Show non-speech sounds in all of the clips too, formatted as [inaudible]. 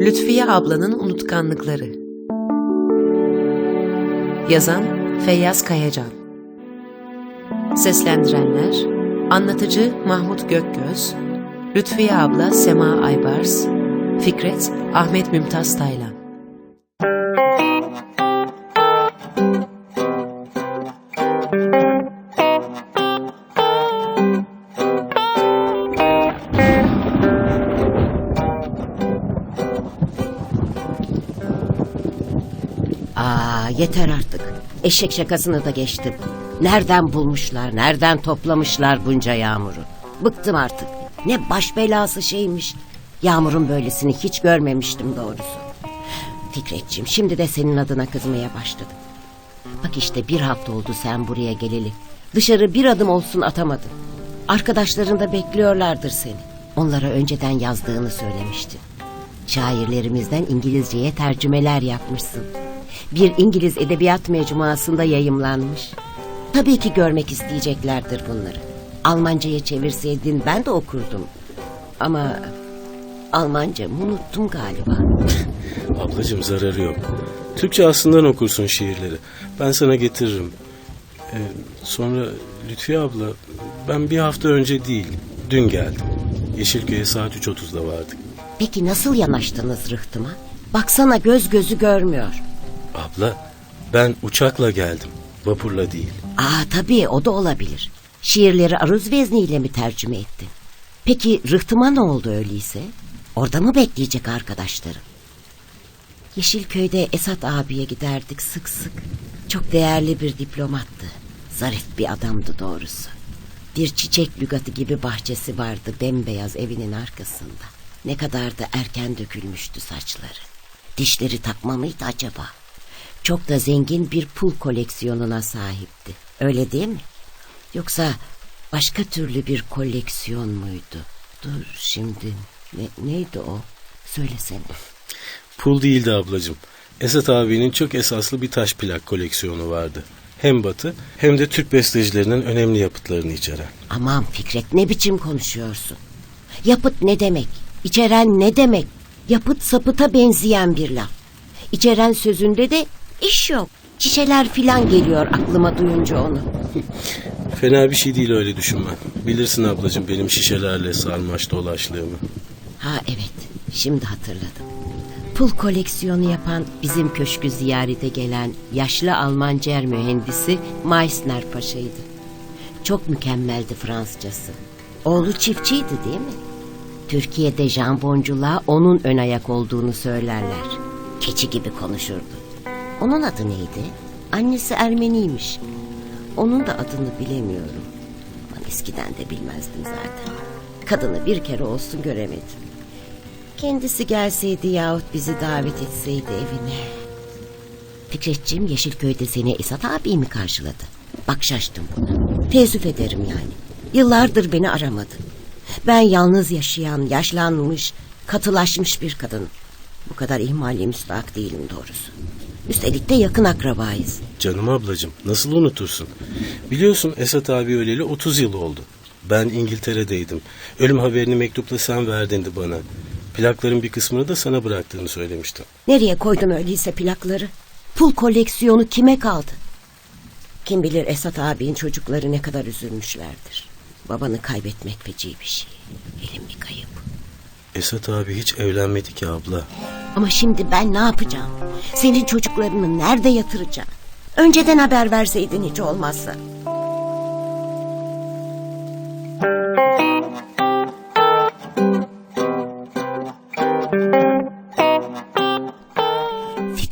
Lütfiye ablanın unutkanlıkları. Yazan Feyyaz Kayacan. Seslendirenler Anlatıcı Mahmut Gökgöz, Lütfiye abla Sema Aybars, Fikret Ahmet Mümtaz Taylan. Yeter artık. Eşek şakasını da geçtim. Nereden bulmuşlar, nereden toplamışlar bunca yağmuru? Bıktım artık. Ne baş belası şeymiş. Yağmurun böylesini hiç görmemiştim doğrusu. Fikretciğim şimdi de senin adına kızmaya başladım. Bak işte bir hafta oldu sen buraya geleli. Dışarı bir adım olsun atamadın. Arkadaşların da bekliyorlardır seni. Onlara önceden yazdığını söylemiştin. Şairlerimizden İngilizceye tercümeler yapmışsın. Bir İngiliz edebiyat mecmuasında yayımlanmış. Tabii ki görmek isteyeceklerdir bunları. Almanca'ya çevirseydin ben de okurdum. Ama Almanca unuttum galiba. [laughs] Ablacığım zararı yok. Türkçe aslından okursun şiirleri. Ben sana getiririm. Ee, sonra Lütfiye abla ben bir hafta önce değil dün geldim. Yeşilköy'e saat 3.30'da vardık. Peki nasıl yanaştınız rıhtıma? Baksana göz gözü görmüyor. Abla ben uçakla geldim. Vapurla değil. Aa tabii o da olabilir. Şiirleri aruz vezniyle mi tercüme ettin? Peki rıhtıma ne oldu öyleyse? Orada mı bekleyecek arkadaşlarım? Yeşilköy'de Esat abiye giderdik sık sık. Çok değerli bir diplomattı. Zarif bir adamdı doğrusu. Bir çiçek lügatı gibi bahçesi vardı bembeyaz evinin arkasında. Ne kadar da erken dökülmüştü saçları. Dişleri takma mıydı acaba? Çok da zengin bir pul koleksiyonuna sahipti. Öyle değil mi? Yoksa başka türlü bir koleksiyon muydu? Dur şimdi ne, neydi o? Söylesene. Pul değildi ablacığım. Esat abinin çok esaslı bir taş plak koleksiyonu vardı. Hem batı hem de Türk bestecilerinin önemli yapıtlarını içeren. Aman Fikret ne biçim konuşuyorsun? Yapıt ne demek? İçeren ne demek? Yapıt sapıta benzeyen bir laf. İçeren sözünde de iş yok. Şişeler filan geliyor aklıma duyunca onu. Fena bir şey değil öyle düşünmen. Bilirsin ablacığım benim şişelerle sarmaş dolaşlığımı. Ha evet şimdi hatırladım. Pul koleksiyonu yapan bizim köşkü ziyarete gelen yaşlı Almancer mühendisi Meissner Paşa'ydı. Çok mükemmeldi Fransızcası. Oğlu çiftçiydi değil mi? Türkiye'de jamboncular onun ön ayak olduğunu söylerler. Keçi gibi konuşurdu. Onun adı neydi? Annesi Ermeniymiş. Onun da adını bilemiyorum. Ama eskiden de bilmezdim zaten. Kadını bir kere olsun göremedim. Kendisi gelseydi yahut bizi davet etseydi evine. Fikretciğim Yeşilköy'de seni Esat abi mi karşıladı? Bak şaştım buna. Teessüf ederim yani. Yıllardır beni aramadı. Ben yalnız yaşayan, yaşlanmış, katılaşmış bir kadınım. Bu kadar ihmali müstahak değilim doğrusu. Üstelik de yakın akrabayız. Canım ablacığım nasıl unutursun? Biliyorsun Esat abi öleli 30 yıl oldu. Ben İngiltere'deydim. Ölüm haberini mektupla sen verdindi bana. Plakların bir kısmını da sana bıraktığını söylemiştim. Nereye koydun öyleyse plakları? Pul koleksiyonu kime kaldı? Kim bilir Esat abinin çocukları ne kadar üzülmüşlerdir. Babanı kaybetmek feci bir şey. Elim bir kayıp. Esat abi hiç evlenmedi ki abla. Ama şimdi ben ne yapacağım? Senin çocuklarını nerede yatıracağım? Önceden haber verseydin hiç olmazsa.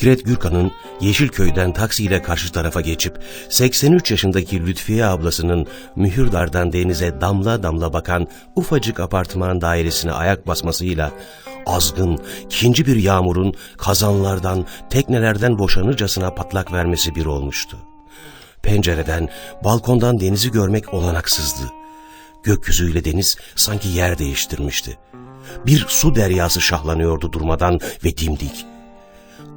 Fikret Gürkan'ın Yeşilköy'den taksiyle karşı tarafa geçip 83 yaşındaki Lütfiye ablasının Mühürdar'dan denize damla damla bakan ufacık apartman dairesine ayak basmasıyla azgın, ikinci bir yağmurun kazanlardan, teknelerden boşanırcasına patlak vermesi bir olmuştu. Pencereden, balkondan denizi görmek olanaksızdı. Gökyüzüyle deniz sanki yer değiştirmişti. Bir su deryası şahlanıyordu durmadan ve dimdik.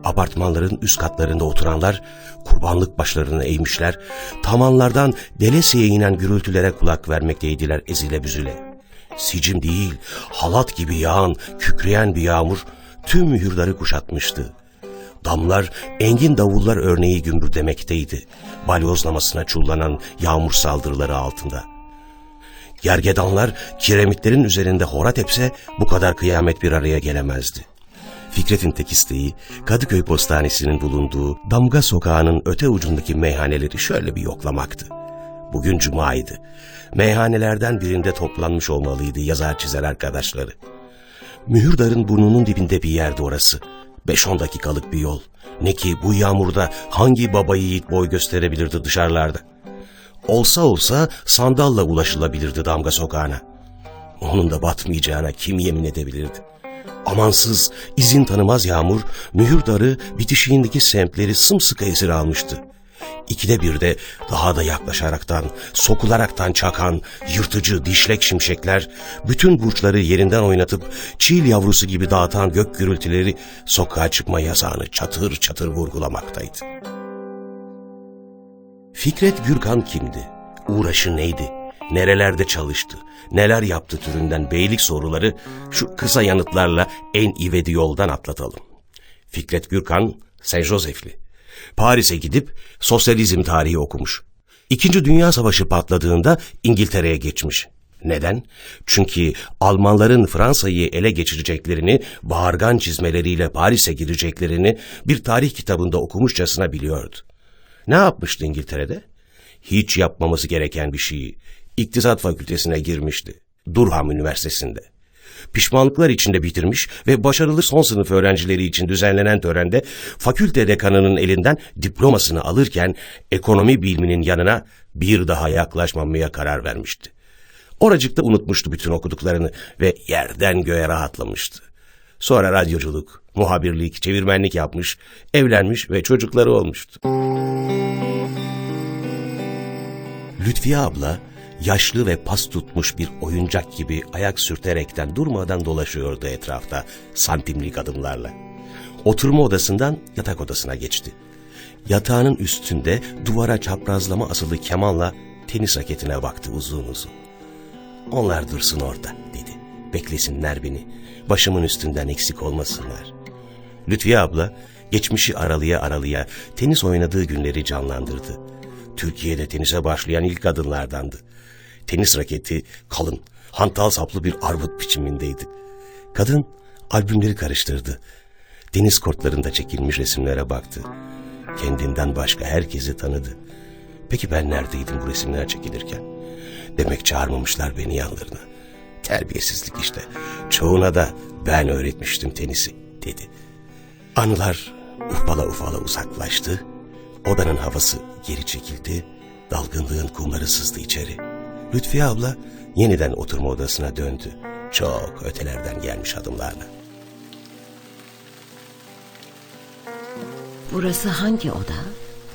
Apartmanların üst katlarında oturanlar kurbanlık başlarını eğmişler, tavanlardan delesiye inen gürültülere kulak vermekteydiler ezile büzüle. Sicim değil, halat gibi yağan, kükreyen bir yağmur tüm mühürleri kuşatmıştı. Damlar engin davullar örneği gümbürdemekteydi. Balyozlamasına çullanan yağmur saldırıları altında. Gergedanlar kiremitlerin üzerinde hora tepse bu kadar kıyamet bir araya gelemezdi. Fikret'in tek isteği Kadıköy Postanesi'nin bulunduğu Damga Sokağı'nın öte ucundaki meyhaneleri şöyle bir yoklamaktı. Bugün cumaydı. Meyhanelerden birinde toplanmış olmalıydı yazar çizer arkadaşları. Mühürdar'ın burnunun dibinde bir yerde orası. 5-10 dakikalık bir yol. Ne ki bu yağmurda hangi baba yiğit boy gösterebilirdi dışarılarda. Olsa olsa sandalla ulaşılabilirdi damga sokağına. Onun da batmayacağına kim yemin edebilirdi? Amansız, izin tanımaz yağmur, mühürdarı bitişiğindeki semtleri sımsıkı esir almıştı. İkide bir de daha da yaklaşaraktan, sokularaktan çakan, yırtıcı dişlek şimşekler, bütün burçları yerinden oynatıp çiğil yavrusu gibi dağıtan gök gürültüleri sokağa çıkma yasağını çatır çatır vurgulamaktaydı. Fikret Gürkan kimdi? Uğraşı neydi? Nerelerde çalıştı? Neler yaptı türünden beylik soruları şu kısa yanıtlarla en ivedi yoldan atlatalım. Fikret Gürkan, Saint Joseph'li. Paris'e gidip sosyalizm tarihi okumuş. İkinci Dünya Savaşı patladığında İngiltere'ye geçmiş. Neden? Çünkü Almanların Fransa'yı ele geçireceklerini, bağırgan çizmeleriyle Paris'e gireceklerini bir tarih kitabında okumuşçasına biliyordu. Ne yapmıştı İngiltere'de? Hiç yapmaması gereken bir şeyi. İktisat fakültesine girmişti. Durham Üniversitesi'nde. Pişmanlıklar içinde bitirmiş ve başarılı son sınıf öğrencileri için düzenlenen törende fakülte dekanının elinden diplomasını alırken ekonomi biliminin yanına bir daha yaklaşmamaya karar vermişti. Oracıkta unutmuştu bütün okuduklarını ve yerden göğe rahatlamıştı. Sonra radyoculuk, muhabirlik, çevirmenlik yapmış, evlenmiş ve çocukları olmuştu. Lütfiye abla yaşlı ve pas tutmuş bir oyuncak gibi ayak sürterekten durmadan dolaşıyordu etrafta santimlik adımlarla. Oturma odasından yatak odasına geçti. Yatağının üstünde duvara çaprazlama asılı kemanla tenis raketine baktı uzun uzun. Onlar dursun orada dedi. Beklesinler beni. Başımın üstünden eksik olmasınlar. Lütfiye abla geçmişi aralıya aralıya tenis oynadığı günleri canlandırdı. Türkiye'de tenise başlayan ilk kadınlardandı. Tenis raketi kalın, hantal saplı bir armut biçimindeydi. Kadın albümleri karıştırdı. Deniz kortlarında çekilmiş resimlere baktı. Kendinden başka herkesi tanıdı. Peki ben neredeydim bu resimler çekilirken? Demek çağırmamışlar beni yanlarına. Terbiyesizlik işte. Çoğuna da ben öğretmiştim tenisi dedi. Anılar ufala ufala uzaklaştı. Odanın havası geri çekildi. Dalgınlığın kumları sızdı içeri. Lütfiye abla yeniden oturma odasına döndü. Çok ötelerden gelmiş adımlarla. Burası hangi oda?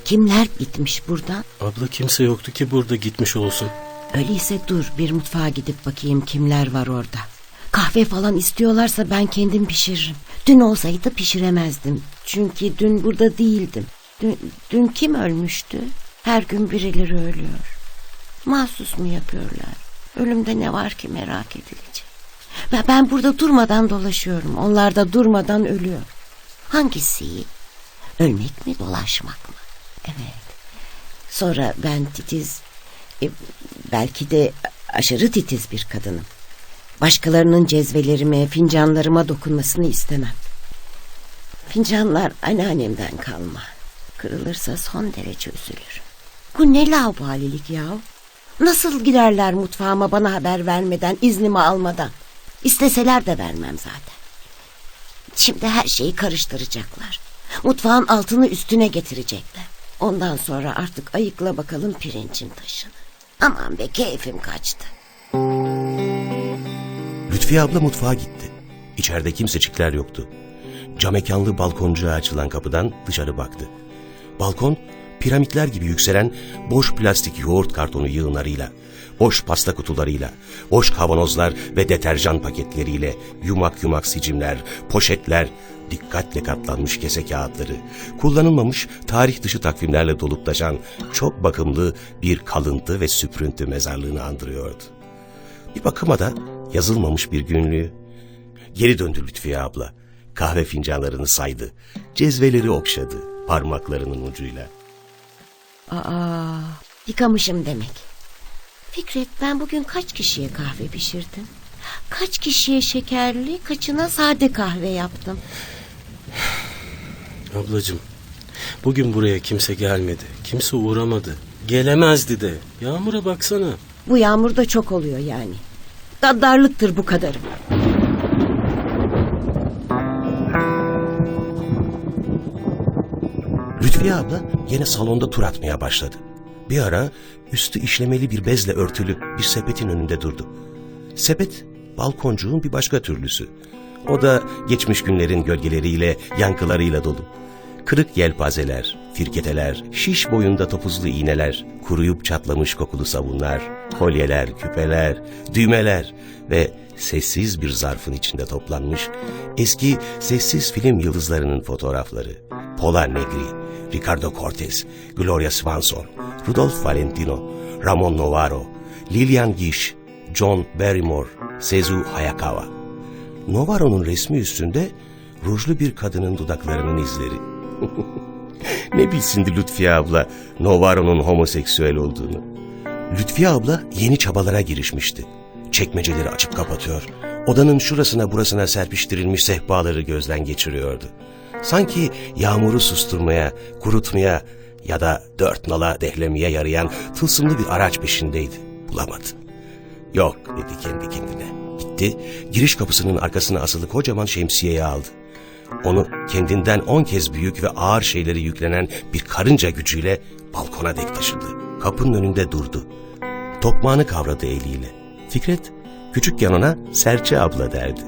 Kimler gitmiş buradan? Abla kimse yoktu ki burada gitmiş olsun. Öyleyse dur bir mutfağa gidip bakayım kimler var orada. Kahve falan istiyorlarsa ben kendim pişiririm. Dün olsaydı pişiremezdim. Çünkü dün burada değildim. Dün, dün kim ölmüştü? Her gün birileri ölüyor. Mahsus mu yapıyorlar? Ölümde ne var ki merak edilecek? Ben, ben burada durmadan dolaşıyorum. Onlar da durmadan ölüyor. Hangisi? Ölmek mi dolaşmak mı? Evet. Sonra ben titiz, e, belki de aşırı titiz bir kadınım. Başkalarının cezvelerime, fincanlarıma dokunmasını istemem. Fincanlar anneannemden kalma. Kırılırsa son derece üzülürüm. Bu ne laubalilik ya? Nasıl girerler mutfağıma bana haber vermeden, iznimi almadan? İsteseler de vermem zaten. Şimdi her şeyi karıştıracaklar. Mutfağın altını üstüne getirecekler. Ondan sonra artık ayıkla bakalım pirincin taşını. Aman be keyfim kaçtı. Lütfiye abla mutfağa gitti. İçeride kimsecikler yoktu. Camekanlı balkoncuğa açılan kapıdan dışarı baktı. Balkon piramitler gibi yükselen boş plastik yoğurt kartonu yığınlarıyla, boş pasta kutularıyla, boş kavanozlar ve deterjan paketleriyle, yumak yumak sicimler, poşetler, dikkatle katlanmış kese kağıtları, kullanılmamış tarih dışı takvimlerle dolup taşan çok bakımlı bir kalıntı ve süprüntü mezarlığını andırıyordu. Bir bakıma da yazılmamış bir günlüğü. Geri döndü Lütfiye abla. Kahve fincanlarını saydı. Cezveleri okşadı parmaklarının ucuyla. Aa, yıkamışım demek. Fikret ben bugün kaç kişiye kahve pişirdim? Kaç kişiye şekerli, kaçına sade kahve yaptım? Ablacığım, bugün buraya kimse gelmedi. Kimse uğramadı. Gelemezdi de. Yağmur'a baksana. Bu yağmur da çok oluyor yani. Gaddarlıktır bu kadarı. Lütfiye abla yine salonda tur atmaya başladı. Bir ara üstü işlemeli bir bezle örtülü bir sepetin önünde durdu. Sepet balkoncuğun bir başka türlüsü. O da geçmiş günlerin gölgeleriyle, yankılarıyla dolu. Kırık yelpazeler, firketeler, şiş boyunda topuzlu iğneler, kuruyup çatlamış kokulu sabunlar, kolyeler, küpeler, düğmeler ve sessiz bir zarfın içinde toplanmış eski sessiz film yıldızlarının fotoğrafları. Pola Negri, Ricardo Cortez, Gloria Swanson, Rudolph Valentino, Ramon Novaro, Lillian Gish, John Barrymore, Sezu Hayakawa. Novaro'nun resmi üstünde rujlu bir kadının dudaklarının izleri. [laughs] ne bilsindi Lütfiye abla Novaro'nun homoseksüel olduğunu. Lütfiye abla yeni çabalara girişmişti. Çekmeceleri açıp kapatıyor. Odanın şurasına burasına serpiştirilmiş sehpaları gözden geçiriyordu. Sanki yağmuru susturmaya, kurutmaya ya da dört nala dehlemeye yarayan tılsımlı bir araç peşindeydi. Bulamadı. Yok dedi kendi kendine. Gitti, giriş kapısının arkasına asılı kocaman şemsiyeyi aldı. Onu kendinden on kez büyük ve ağır şeyleri yüklenen bir karınca gücüyle balkona dek taşıdı. Kapının önünde durdu. Tokmağını kavradı eliyle. Fikret küçükken ona Serçe abla derdi.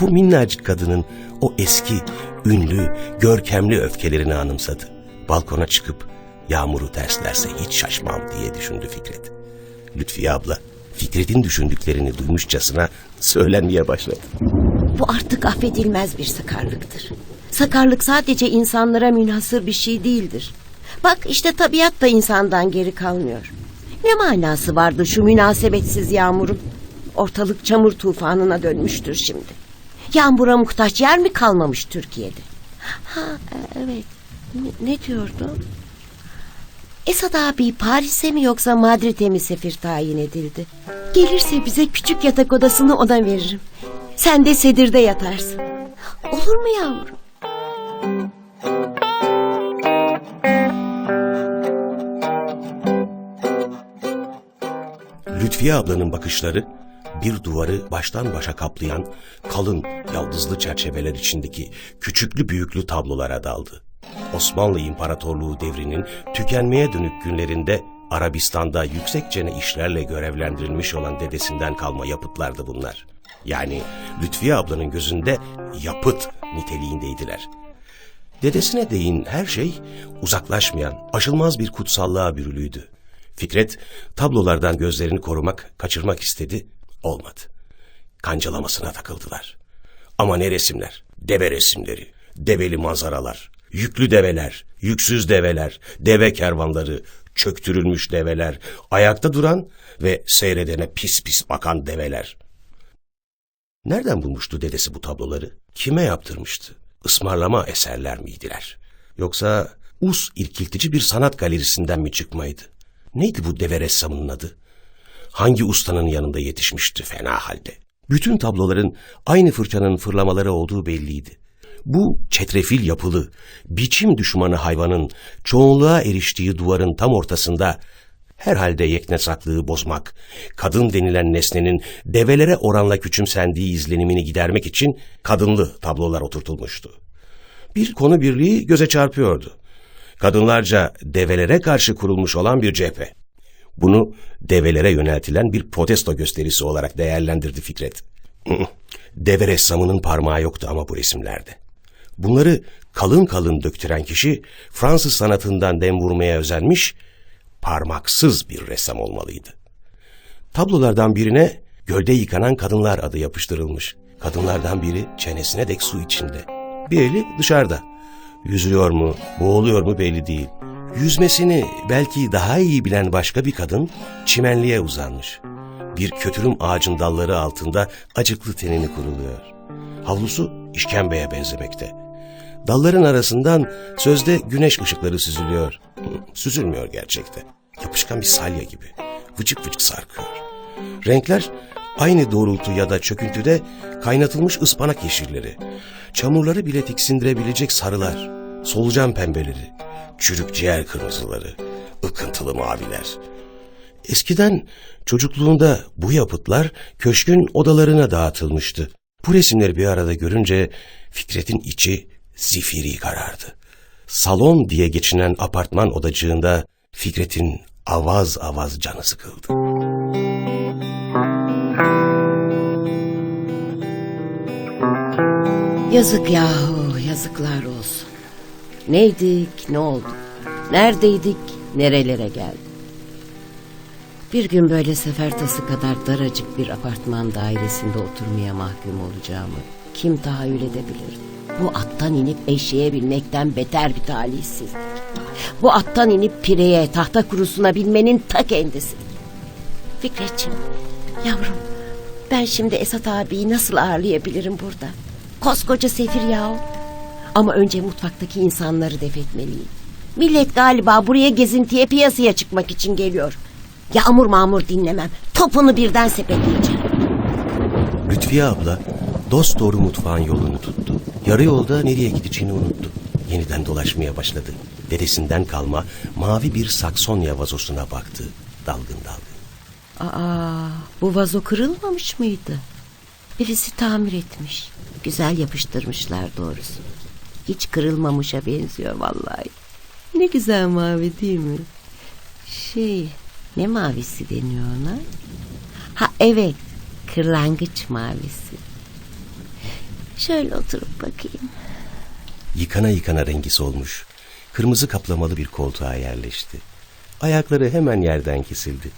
Bu minnacık kadının o eski, ünlü, görkemli öfkelerini anımsadı. Balkona çıkıp yağmuru terslerse hiç şaşmam diye düşündü Fikret. Lütfiye abla Fikret'in düşündüklerini duymuşçasına söylenmeye başladı. Bu artık affedilmez bir sakarlıktır. Sakarlık sadece insanlara münhasır bir şey değildir. Bak işte tabiat da insandan geri kalmıyor. Ne manası vardı şu münasebetsiz yağmurun? Ortalık çamur tufanına dönmüştür şimdi. Yağmura muhtaç yer mi kalmamış Türkiye'de? Ha e, evet. Ne, ne diyordu? Esad abi Paris'e mi yoksa Madrid'e mi sefir tayin edildi? Gelirse bize küçük yatak odasını ona veririm. Sen de sedirde yatarsın. Olur mu yavrum? Lütfiye ablanın bakışları bir duvarı baştan başa kaplayan kalın yaldızlı çerçeveler içindeki küçüklü büyüklü tablolara daldı. Osmanlı İmparatorluğu devrinin tükenmeye dönük günlerinde Arabistan'da yüksekçene işlerle görevlendirilmiş olan dedesinden kalma yapıtlardı bunlar. Yani Lütfiye ablanın gözünde yapıt niteliğindeydiler. Dedesine değin her şey uzaklaşmayan, aşılmaz bir kutsallığa bürülüydü. Fikret tablolardan gözlerini korumak, kaçırmak istedi, olmadı. Kancalamasına takıldılar. Ama ne resimler? Deve resimleri, develi manzaralar, yüklü develer, yüksüz develer, deve kervanları, çöktürülmüş develer, ayakta duran ve seyredene pis pis bakan develer. Nereden bulmuştu dedesi bu tabloları? Kime yaptırmıştı? Ismarlama eserler miydiler? Yoksa us irkiltici bir sanat galerisinden mi çıkmaydı? Neydi bu deve ressamının adı? Hangi ustanın yanında yetişmişti fena halde? Bütün tabloların aynı fırçanın fırlamaları olduğu belliydi. Bu çetrefil yapılı, biçim düşmanı hayvanın çoğunluğa eriştiği duvarın tam ortasında herhalde yeknesaklığı bozmak, kadın denilen nesnenin develere oranla küçümsendiği izlenimini gidermek için kadınlı tablolar oturtulmuştu. Bir konu birliği göze çarpıyordu. Kadınlarca develere karşı kurulmuş olan bir cephe. Bunu develere yöneltilen bir protesto gösterisi olarak değerlendirdi Fikret. [laughs] Deve ressamının parmağı yoktu ama bu resimlerde. Bunları kalın kalın döktüren kişi Fransız sanatından dem vurmaya özenmiş, parmaksız bir ressam olmalıydı. Tablolardan birine gölde yıkanan kadınlar adı yapıştırılmış. Kadınlardan biri çenesine dek su içinde. Bir eli dışarıda. Yüzüyor mu, boğuluyor mu belli değil. Yüzmesini belki daha iyi bilen başka bir kadın çimenliğe uzanmış. Bir kötürüm ağacın dalları altında acıklı tenini kuruluyor. Havlusu işkembeye benzemekte. Dalların arasından sözde güneş ışıkları süzülüyor. Süzülmüyor gerçekte. Yapışkan bir salya gibi. Vıcık vıcık sarkıyor. Renkler aynı doğrultu ya da çöküntüde kaynatılmış ıspanak yeşilleri. Çamurları bile tiksindirebilecek sarılar. Solucan pembeleri. Çürük ciğer kırmızıları. ıkıntılı maviler. Eskiden çocukluğunda bu yapıtlar köşkün odalarına dağıtılmıştı. Bu resimleri bir arada görünce Fikret'in içi zifiri karardı. Salon diye geçinen apartman odacığında Fikret'in avaz avaz canı sıkıldı. Yazık yahu, yazıklar olsun. Neydik, ne olduk? Neredeydik, nerelere geldik? Bir gün böyle sefertası kadar daracık bir apartman dairesinde oturmaya mahkum olacağımı kim tahayyül edebilir? Bu attan inip eşeğe binmekten beter bir talihsizlik. Bu attan inip pireye, tahta kurusuna binmenin ta kendisi. Fikretciğim, yavrum ben şimdi Esat abiyi nasıl ağırlayabilirim burada? Koskoca sefir yahu. Ama önce mutfaktaki insanları def etmeliyim. Millet galiba buraya gezintiye piyasaya çıkmak için geliyor. Yağmur mağmur dinlemem. Topunu birden sepetleyeceğim. Lütfiye abla dost doğru mutfağın yolunu tuttu. Yarı yolda nereye gideceğini unuttu. Yeniden dolaşmaya başladı. Dedesinden kalma mavi bir saksonya vazosuna baktı. Dalgın dalgın. Aa, bu vazo kırılmamış mıydı? Birisi tamir etmiş. Güzel yapıştırmışlar doğrusu. Hiç kırılmamışa benziyor vallahi. Ne güzel mavi değil mi? Şey, ne mavisi deniyor ona? Ha evet, kırlangıç mavisi. Şöyle oturup bakayım. Yıkana yıkana rengi solmuş. Kırmızı kaplamalı bir koltuğa yerleşti. Ayakları hemen yerden kesildi.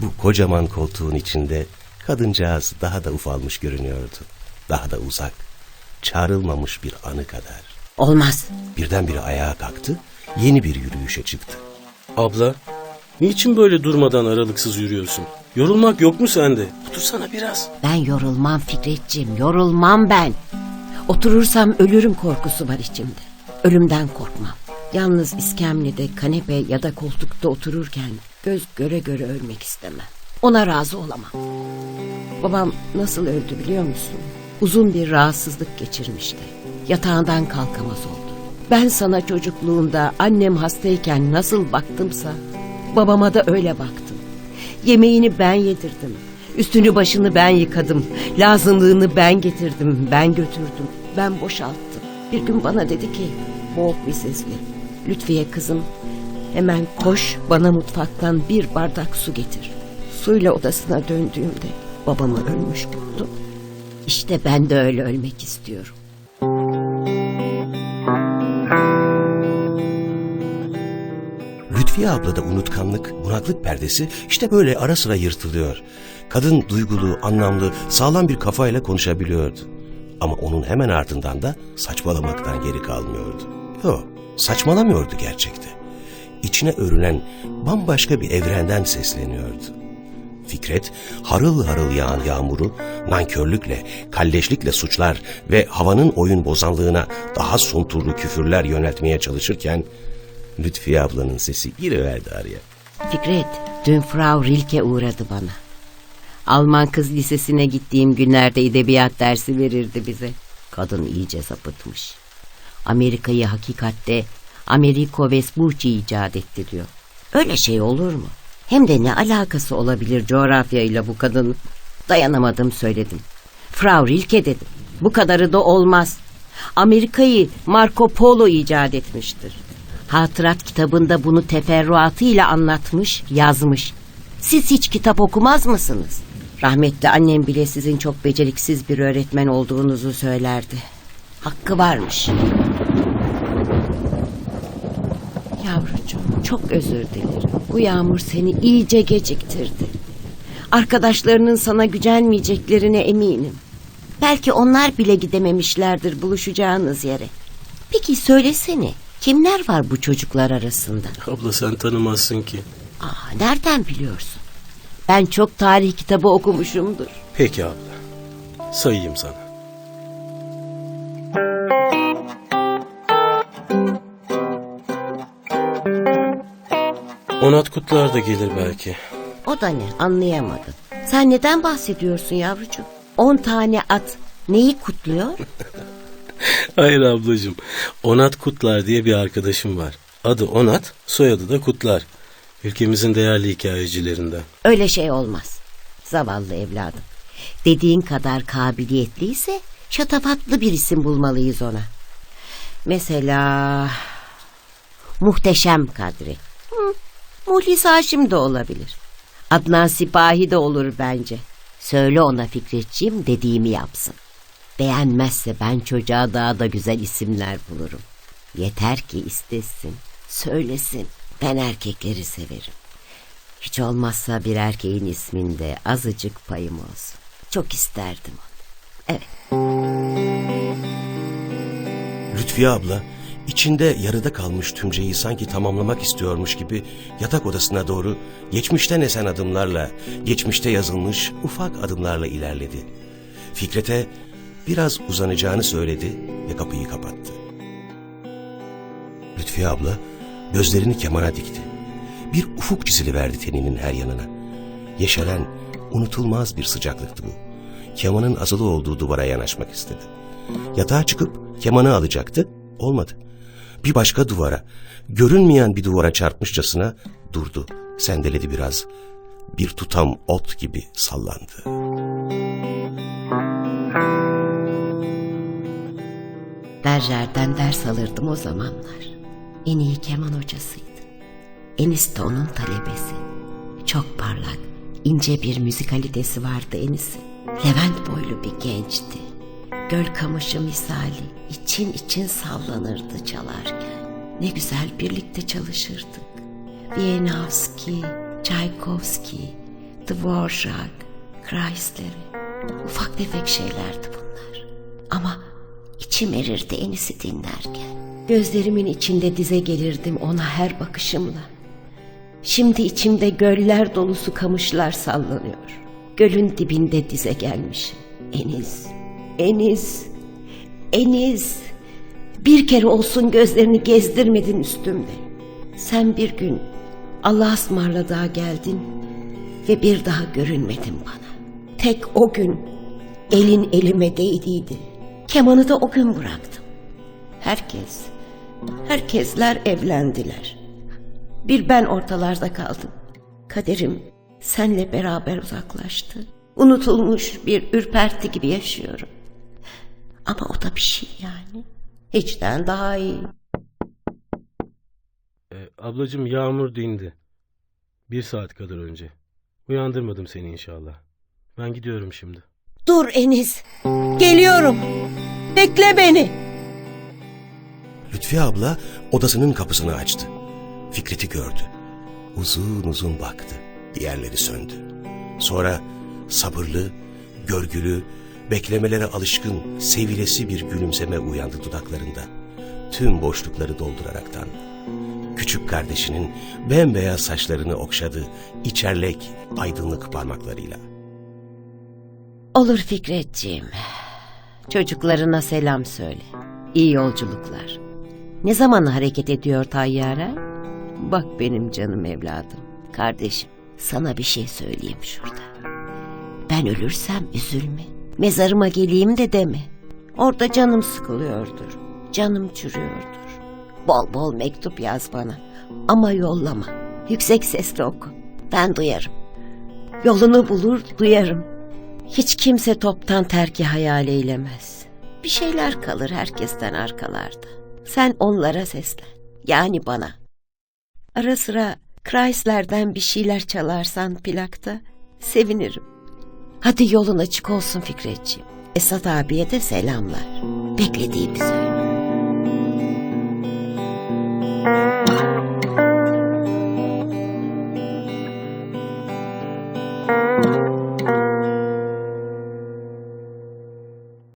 Bu kocaman koltuğun içinde kadıncağız daha da ufalmış görünüyordu. Daha da uzak. Çağrılmamış bir anı kadar. Olmaz. Birdenbire ayağa kalktı, yeni bir yürüyüşe çıktı. Abla, niçin böyle durmadan aralıksız yürüyorsun? Yorulmak yok mu sende? Otursana biraz. Ben yorulmam Fikretciğim, yorulmam ben. Oturursam ölürüm korkusu var içimde. Ölümden korkmam. Yalnız iskemlede, kanepe ya da koltukta otururken göz göre göre ölmek istemem. Ona razı olamam. Babam nasıl öldü biliyor musun? Uzun bir rahatsızlık geçirmişti. Yatağından kalkamaz oldu. Ben sana çocukluğunda annem hastayken nasıl baktımsa babama da öyle baktım. Yemeğini ben yedirdim. Üstünü başını ben yıkadım. Lazımlığını ben getirdim. Ben götürdüm. Ben boşalttım. Bir gün bana dedi ki boğuk bir sesle. Lütfiye kızım hemen koş bana mutfaktan bir bardak su getir. Suyla odasına döndüğümde babamı ölmüş buldum. İşte ben de öyle ölmek istiyorum. Lütfiye ablada unutkanlık, bunaklık perdesi işte böyle ara sıra yırtılıyor. Kadın duygulu, anlamlı, sağlam bir kafayla konuşabiliyordu. Ama onun hemen ardından da saçmalamaktan geri kalmıyordu. Yok, saçmalamıyordu gerçekte. İçine örülen bambaşka bir evrenden sesleniyordu. Fikret, harıl harıl yağan yağmuru nankörlükle, kalleşlikle suçlar ve havanın oyun bozanlığına daha sunturlu küfürler yöneltmeye çalışırken Lütfiye ablanın sesi giriverdi araya. Fikret, dün Frau Rilke uğradı bana. Alman kız lisesine gittiğim günlerde edebiyat dersi verirdi bize. Kadın iyice sapıtmış. Amerika'yı hakikatte Americo Vespucci icat etti diyor. Öyle şey olur mu? Hem de ne alakası olabilir coğrafyayla bu kadın? Dayanamadım söyledim. Frau Rilke dedim. Bu kadarı da olmaz. Amerika'yı Marco Polo icat etmiştir. Hatırat kitabında bunu teferruatıyla anlatmış, yazmış. Siz hiç kitap okumaz mısınız? Rahmetli annem bile sizin çok beceriksiz bir öğretmen olduğunuzu söylerdi. Hakkı varmış. Yavrucuğum çok özür dilerim. Bu yağmur seni iyice geciktirdi. Arkadaşlarının sana gücenmeyeceklerine eminim. Belki onlar bile gidememişlerdir buluşacağınız yere. Peki söylesene Kimler var bu çocuklar arasında? Abla sen tanımazsın ki. Aa, nereden biliyorsun? Ben çok tarih kitabı okumuşumdur. Peki abla. Sayayım sana. Onat Kutlar da gelir belki. O da ne anlayamadım. Sen neden bahsediyorsun yavrucuğum? On tane at neyi kutluyor? [laughs] [laughs] Hayır ablacığım. Onat Kutlar diye bir arkadaşım var. Adı Onat, soyadı da Kutlar. Ülkemizin değerli hikayecilerinden. Öyle şey olmaz. Zavallı evladım. Dediğin kadar kabiliyetliyse şatafatlı bir isim bulmalıyız ona. Mesela Muhteşem Kadri. Hı, Muhlis Haşim de olabilir. Adnan Sipahi de olur bence. Söyle ona Fikretciğim dediğimi yapsın. Beğenmezse ben çocuğa daha da güzel isimler bulurum. Yeter ki istesin, söylesin. Ben erkekleri severim. Hiç olmazsa bir erkeğin isminde azıcık payım olsun. Çok isterdim onu. Evet. Lütfiye abla içinde yarıda kalmış tümceyi sanki tamamlamak istiyormuş gibi yatak odasına doğru geçmişten esen adımlarla, geçmişte yazılmış ufak adımlarla ilerledi. Fikret'e biraz uzanacağını söyledi ve kapıyı kapattı. Lütfiye abla gözlerini kemana dikti. Bir ufuk çiziliverdi teninin her yanına. Yeşeren, unutulmaz bir sıcaklıktı bu. Kemanın asılı olduğu duvara yanaşmak istedi. Yatağa çıkıp kemanı alacaktı, olmadı. Bir başka duvara, görünmeyen bir duvara çarpmışçasına durdu, sendeledi biraz. Bir tutam ot gibi sallandı. Berjer'den ders alırdım o zamanlar. En iyi keman hocasıydı. Enis de onun talebesi. Çok parlak, ince bir müzikalitesi vardı Enis'in. Levent boylu bir gençti. Göl kamışı misali için için sallanırdı çalarken. Ne güzel birlikte çalışırdık. Wieniawski, Tchaikovsky, Dvorak, Chrysler'i. Ufak tefek şeylerdi bunlar. Ama içim erirdi Enis'i dinlerken. Gözlerimin içinde dize gelirdim ona her bakışımla. Şimdi içimde göller dolusu kamışlar sallanıyor. Gölün dibinde dize gelmişim. Enis, Enis, Enis. Bir kere olsun gözlerini gezdirmedin üstümde. Sen bir gün Allah'a ısmarladığa geldin ve bir daha görünmedin bana. Tek o gün elin elime değdiydi. Kemanı da o gün bıraktım. Herkes, herkesler evlendiler. Bir ben ortalarda kaldım. Kaderim senle beraber uzaklaştı. Unutulmuş bir ürperti gibi yaşıyorum. Ama o da bir şey yani. Hiçten daha iyi. Ee, ablacığım yağmur dindi. Bir saat kadar önce. Uyandırmadım seni inşallah. Ben gidiyorum şimdi. Dur Enis. Geliyorum. Bekle beni. Lütfiye abla odasının kapısını açtı. Fikret'i gördü. Uzun uzun baktı. Diğerleri söndü. Sonra sabırlı, görgülü, beklemelere alışkın, sevilesi bir gülümseme uyandı dudaklarında. Tüm boşlukları dolduraraktan. Küçük kardeşinin bembeyaz saçlarını okşadı, içerlek, aydınlık parmaklarıyla. Olur Fikretciğim. Çocuklarına selam söyle. İyi yolculuklar. Ne zaman hareket ediyor tayyare? Bak benim canım evladım. Kardeşim sana bir şey söyleyeyim şurada. Ben ölürsem üzülme. Mezarıma geleyim de deme. Orada canım sıkılıyordur. Canım çürüyordur. Bol bol mektup yaz bana. Ama yollama. Yüksek sesle oku. Ben duyarım. Yolunu bulur duyarım. Hiç kimse toptan terki hayal eylemez. Bir şeyler kalır herkesten arkalarda. Sen onlara seslen. Yani bana. Ara sıra Chrysler'den bir şeyler çalarsan plakta sevinirim. Hadi yolun açık olsun Fikretciğim. Esat abiye de selamlar. Beklediğimiz öyle.